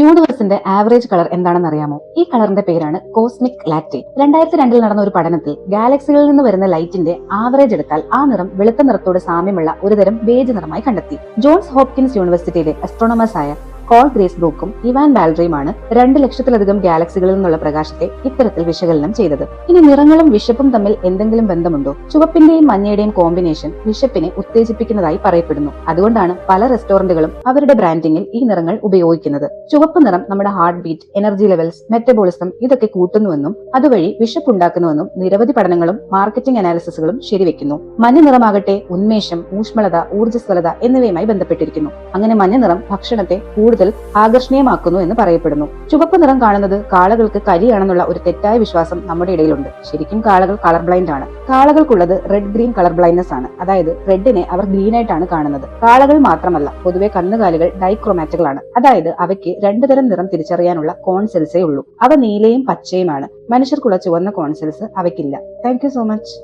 യൂണിവേഴ്സിന്റെ average colour എന്താണെന്ന് അറിയാമോ? ഈ കളറിന്റെ പേരാണ് കോസ്മിക് ലാറ്റി രണ്ടായിരത്തി രണ്ടിൽ നടന്ന ഒരു പഠനത്തിൽ ഗാലക്സികളിൽ നിന്ന് വരുന്ന ലൈറ്റിന്റെ ആവറേജ് എടുത്താൽ ആ നിറം വെളുത്ത നിറത്തോട് സാമ്യമുള്ള ഒരുതരം ബേജ് നിറമായി കണ്ടെത്തി. ജോൺസ് ഹോപ്കിൻസ് യൂണിവേഴ്സിറ്റിയിലെ അസ്ട്രോണമേഴ്സ് ആയ കോൾ ഗ്രേസ് ബ്രൂക്കും ഇവാൻ ബാൽറിയുമാണ് രണ്ട് ലക്ഷത്തിലധികം ഗാലക്സികളിൽ നിന്നുള്ള പ്രകാശത്തെ ഇത്തരത്തിൽ വിശകലനം ചെയ്തത്. ഇനി നിറങ്ങളും വിശപ്പും തമ്മിൽ എന്തെങ്കിലും ബന്ധമുണ്ടോ? ചുവപ്പിന്റെയും മഞ്ഞയുടെയും കോമ്പിനേഷൻ വിശപ്പിനെ ഉത്തേജിപ്പിക്കുന്നതായി പറയപ്പെടുന്നു. അതുകൊണ്ടാണ് പല റെസ്റ്റോറന്റുകളും അവരുടെ ബ്രാൻഡിംഗിൽ ഈ നിറങ്ങൾ ഉപയോഗിക്കുന്നത്. ചുവപ്പ് നിറം നമ്മുടെ heart beat energy levels metabolism ഇതൊക്കെ കൂട്ടുന്നുവെന്നും അതുവഴി വിശപ്പുണ്ടാക്കുന്നുവെന്നും നിരവധി പഠനങ്ങളും മാർക്കറ്റിംഗ് അനാലിസിസുകളും ശരിവെക്കുന്നു. മഞ്ഞ നിറമാകട്ടെ ഉന്മേഷം ഊഷ്മളത ഊർജസ്വലത എന്നിവയുമായി ബന്ധപ്പെട്ടിരിക്കുന്നു. അങ്ങനെ മഞ്ഞ നിറം ഭക്ഷണത്തെ കൂടുതൽ ആകർഷണീയമാക്കുന്നു എന്ന് പറയപ്പെടുന്നു. ചുവപ്പ് നിറം കാണുന്നത് കാളകൾക്ക് കരിയാണെന്നുള്ള ഒരു തെറ്റായ വിശ്വാസം നമ്മുടെ ഇടയിലുണ്ട്. ശരിക്കും കാളകൾ കളർ ബ്ലൈൻഡ് ആണ്. കാളകൾക്കുള്ളത് റെഡ് ഗ്രീൻ കളർ ബ്ലൈൻഡ്നെസ് ആണ്. അതായത് റെഡിനെ അവർ ഗ്രീൻ ആയിട്ടാണ് കാണുന്നത്. കാളകൾ മാത്രമല്ല പൊതുവെ കന്നുകാലികൾ ഡൈക്രോമാറ്റുകളാണ് അതായത് അവയ്ക്ക് രണ്ടു തരം നിറം തിരിച്ചറിയാനുള്ള കോൺസെൽസേ ഉള്ളൂ. അവ നീലയും പച്ചയുമാണ്. മനുഷ്യർക്കുള്ള ചുവന്ന കോൺസെൽസ് അവയ്ക്കില്ല. Thank so much